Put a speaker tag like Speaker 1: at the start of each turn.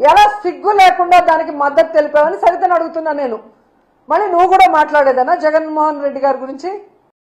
Speaker 1: ఎలా సిగ్గు లేకుండా దానికి మద్దతు తెలిపావని సరితను అడుగుతున్నా నేను. మళ్ళీ నువ్వు కూడా మాట్లాడేదానా జగన్మోహన్ రెడ్డి గారి గురించి?